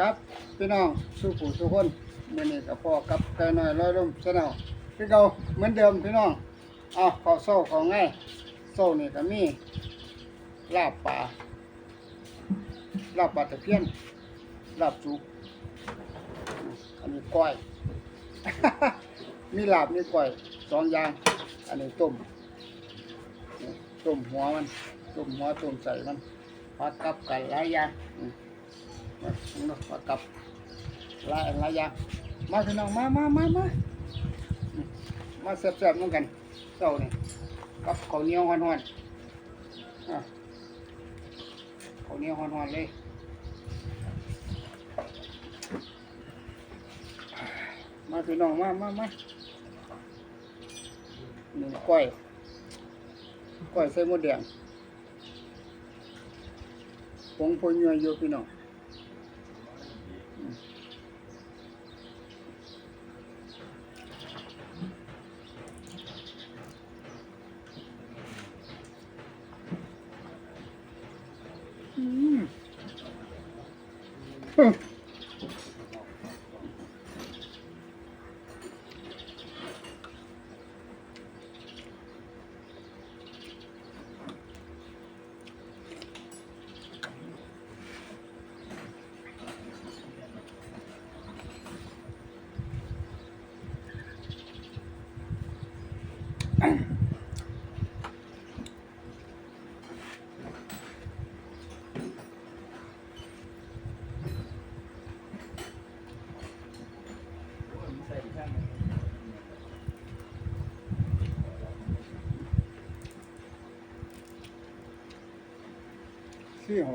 ครับ พี่น้องสู้ผู้ทุกคนมื่อนี้กับพ่อกับไก่น้อยร้อยร่มชาแนลคือเก่าเหมือนเดิมพี่น้องเอาขอโซ่ของง่ายโซ่นี่ก็มีลาบปลาลาบปลาตะเพียนลาบจุกอันนี้ก้อย มีลาบมีก้อยสองอย่าง อันนี้ต้มต้มหัวมันต้มหัวต้มใส่มันพักกับกันหลายอย่าง อืมมาพักกับหลายหลายอย่างมาพี่น้องมามามามาอืมมาแซ่บๆน้องกันเจ้านี่กับข้าวเหนียวฮ้อนๆอะข้าวเหนียวฮ้อนๆเลยมาพี่น้องมามามาหนึ่งก้อยก้อยใส่หมดแดงผงพญวยอยู่พี่น้อง Hmm. ซี่ห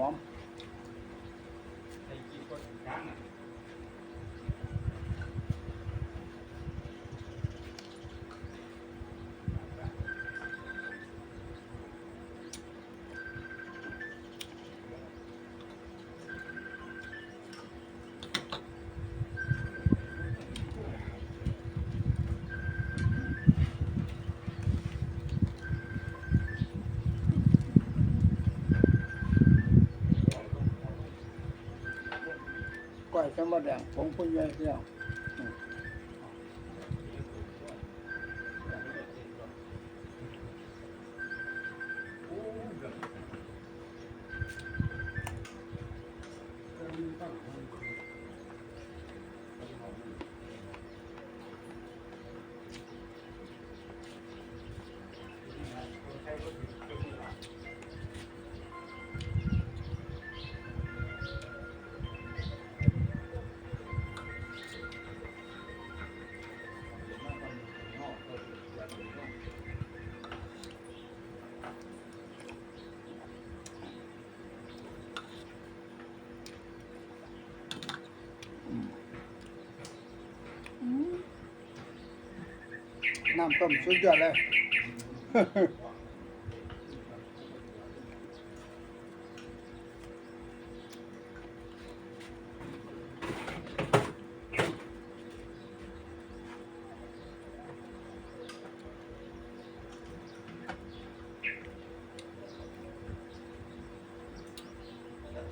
อมก้อยใส่หม น้ำต้มสุดยอดเลย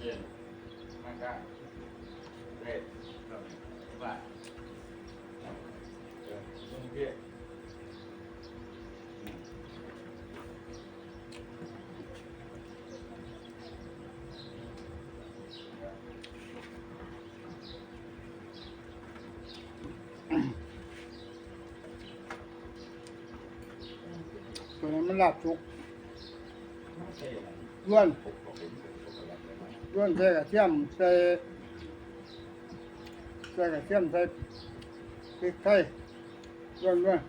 ชัดเจนมากได้เรทว่าเออตรงนี้ตัวนั้นมันลาบสุกล้วน ล้วนใส่กระเทียมใส่ใส่กระเทียมใส่พริกไทยล้วนล้วน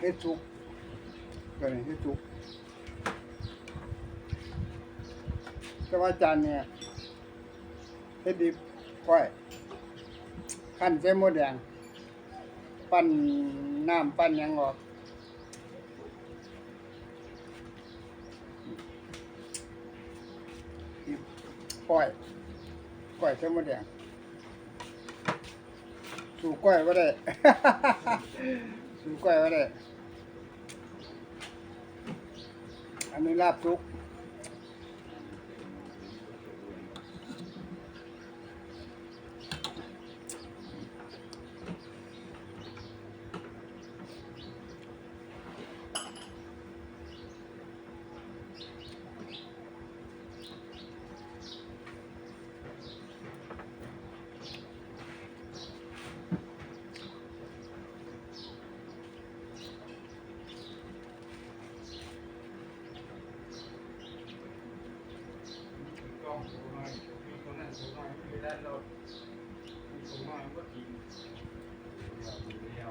เฮ็ดสุกตัวนี้เฮ็ดสุกแต่ว่าจานเนี่ยเฮ็ดดิบก้อยขั้นใส่หมดแดง ปั้นน้ำปั้นยังออก ก้อยก้อยเส้นมะแดงสู่ก้อยว่าได้ สู่ก้อยว่าได้ อันนี้ลาบซุก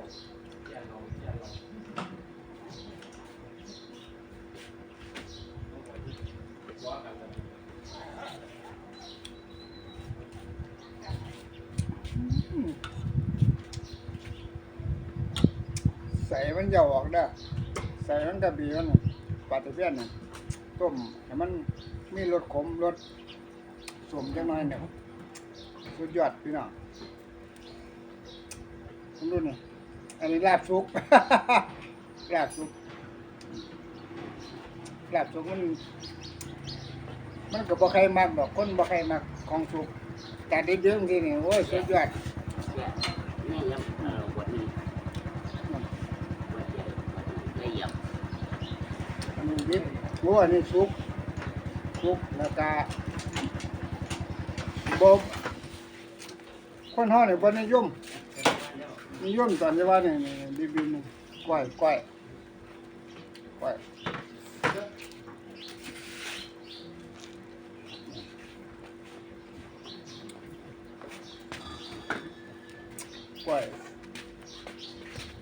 ใส่มันจะออกได้ ใส่มันกระบีมันปลาตะเพียนน่ต้มแต่มันมีรสขมรสสมจังหน่อยเนี่ยสุดยอดพี่น้องดูนี่ อันนี้ลาบซุก ลาบซุกลาบซุกมัน มันก็บ่ใครมักดอกคนบ่ใครมักของสุก แต่ได้เยอะจริงๆนี่โอ้ยสุดยอดนี่ยังเออวันนี้วันเดียวละเอียดอันนี้ดิบโอ้อันนี้สุกสุกแล้วก็บ่คนเฮานี่บ่นิยม นิยมตอนที่ว่านี่นี่ดิบๆนี่ก้อยก้อยก้อยก้อย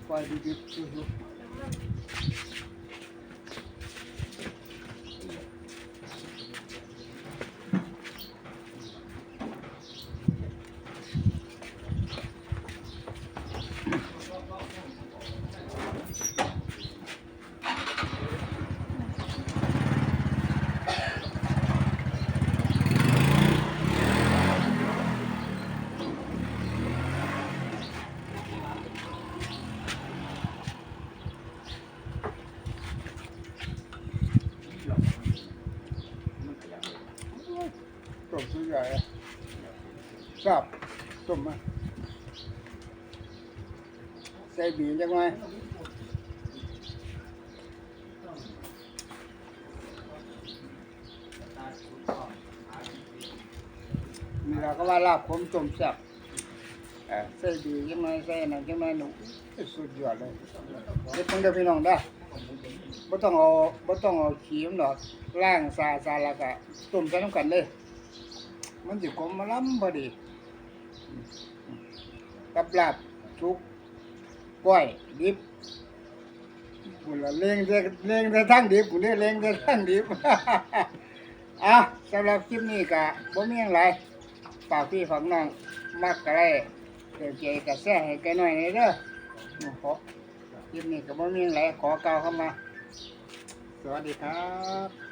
ก้อยดิบๆสุกๆ อดเลยชอบต้มมาใส่บีจังไงนี่เราก็ว่าลาบผมต้มแซ่บเอ่อใส่บีจังไงใส่นั่นจังไงหนูสุดยอดเลยเด็กต้องเดียวพี่น้องได้อบ่ต้องเอาบ่ต้องเอาขี้มันอกล้างซาซาล้วก็ต้มใส่น้ำกันเลย มันสิกลมมาล้ำพอดีกับลาบทุกก้อยดิบคุณละเลี้ยงแต่เลี้ยงแต่ทั้งดิบคุณเนี่ยเลี้ยงแต่ทั้งดิบอะสำหรับคลิปนี้ก็บ่มีหยังหลายฝากพี่ฝากน้องมักกะไรเดี๋ยวใจกระแซ่ให้แกหน่อยนี่เด้อขอคลิปนี้ก็บ่มีหยังหลายขอเก่าเข้ามา สวัสดีครับ